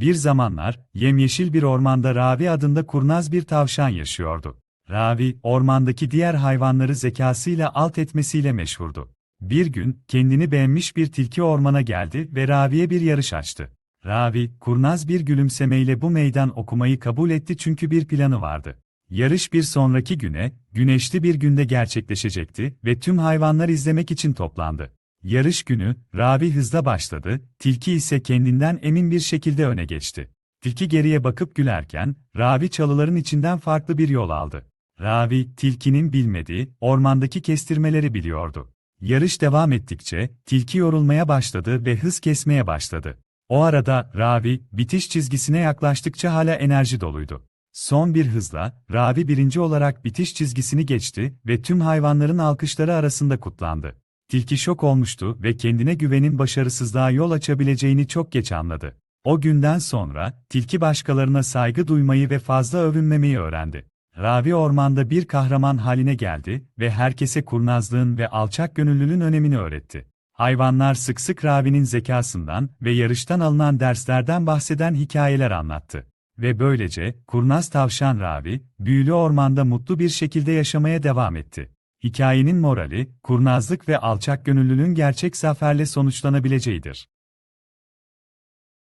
Bir zamanlar, yemyeşil bir ormanda Ravi adında kurnaz bir tavşan yaşıyordu. Ravi, ormandaki diğer hayvanları zekasıyla alt etmesiyle meşhurdu. Bir gün, kendini beğenmiş bir tilki ormana geldi ve Ravi'ye bir yarış açtı. Ravi, kurnaz bir gülümsemeyle bu meydan okumayı kabul etti çünkü bir planı vardı. Yarış bir sonraki güne, güneşli bir günde gerçekleşecekti ve tüm hayvanlar izlemek için toplandı. Yarış günü, Ravi hızla başladı, tilki ise kendinden emin bir şekilde öne geçti. Tilki geriye bakıp gülerken, Ravi çalıların içinden farklı bir yol aldı. Ravi, tilkinin bilmediği, ormandaki kestirmeleri biliyordu. Yarış devam ettikçe, tilki yorulmaya başladı ve hız kesmeye başladı. O arada, Ravi, bitiş çizgisine yaklaştıkça hala enerji doluydu. Son bir hızla, Ravi birinci olarak bitiş çizgisini geçti ve tüm hayvanların alkışları arasında kutlandı. Tilki şok olmuştu ve kendine güvenin başarısızlığa yol açabileceğini çok geç anladı. O günden sonra, tilki başkalarına saygı duymayı ve fazla övünmemeyi öğrendi. Ravi ormanda bir kahraman haline geldi ve herkese kurnazlığın ve alçak gönüllülüğün önemini öğretti. Hayvanlar sık sık Ravi'nin zekasından ve yarıştan alınan derslerden bahseden hikayeler anlattı. Ve böylece, kurnaz tavşan Ravi, büyülü ormanda mutlu bir şekilde yaşamaya devam etti. Hikayenin morali, kurnazlık ve alçak gönüllülüğün gerçek zaferle sonuçlanabileceğidir.